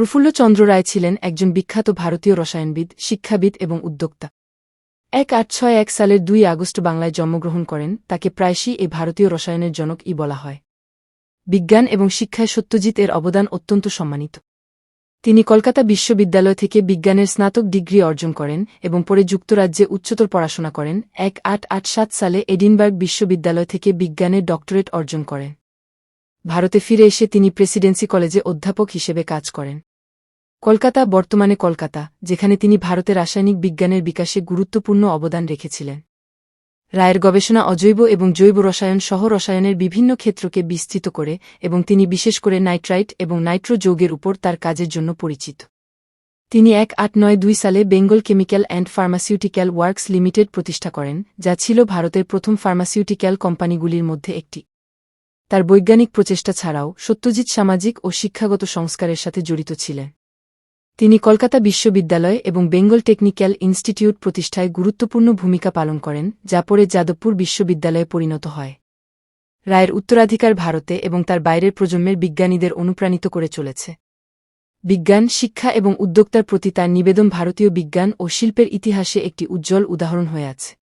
প্রফুল্লচন্দ্র রায় ছিলেন একজন বিখ্যাত ভারতীয় রসায়নবিদ, শিক্ষাবিদ এবং উদ্যোক্তা। এক আট ছয় এক সালের দুই আগস্ট বাংলায় জন্মগ্রহণ করেন, তাকে প্রায়শই এই ভারতীয় রসায়নের জনক ই বলা হয়। বিজ্ঞান এবং শিক্ষায় সত্যজিৎ এর অবদান অত্যন্ত সম্মানিত। তিনি কলকাতা বিশ্ববিদ্যালয় থেকে বিজ্ঞানের স্নাতক ডিগ্রি অর্জন করেন এবং পরে যুক্তরাজ্যে উচ্চতর পড়াশোনা করেন। এক আট আট সাত সালে এডিনবার্গ বিশ্ববিদ্যালয় থেকে বিজ্ঞানের ডক্টরেট অর্জন করেন। ভারতে ফিরে এসে তিনি প্রেসিডেন্সি কলেজে অধ্যাপক হিসেবে কাজ করেন। কলকাতা বর্তমানে কলকাতা, যেখানে তিনি ভারতের রাসায়নিক বিজ্ঞানের বিকাশে গুরুত্বপূর্ণ অবদান রেখেছিলেন। রায়ের গবেষণা অজৈব এবং জৈব রসায়ন সহ রসায়নের বিভিন্ন ক্ষেত্রকে বিস্তৃত করে এবং তিনি বিশেষ করে নাইট্রাইট এবং নাইট্রো যৌগের উপর তার কাজের জন্য পরিচিত। তিনি এক আট নয় দুই সালে Bengal Chemical and Pharmaceutical Works Limited প্রতিষ্ঠা করেন, যা ছিল ভারতের প্রথম ফার্মাসিউটিক্যাল কোম্পানিগুলির মধ্যে একটি। তার বৈজ্ঞানিক প্রচেষ্টা ছাড়াও সত্যজিৎ সামাজিক ও শিক্ষাগত সংস্কারের সাথে জড়িত ছিলেন। তিনি কলকাতা বিশ্ববিদ্যালয় এবং বেঙ্গল টেকনিক্যাল ইনস্টিটিউট প্রতিষ্ঠায় গুরুত্বপূর্ণ ভূমিকা পালন করেন, যা পরে যাদবপুর বিশ্ববিদ্যালয়ে পরিণত হয়। রায়ের উত্তরাধিকার ভারতে এবং তার বাইরের প্রজন্মের বিজ্ঞানীদের অনুপ্রাণিত করে চলেছে। বিজ্ঞান, শিক্ষা এবং উদ্যোক্তার প্রতি তার নিবেদন ভারতীয় বিজ্ঞান ও শিল্পের ইতিহাসে একটি উজ্জ্বল উদাহরণ হয়ে আছে।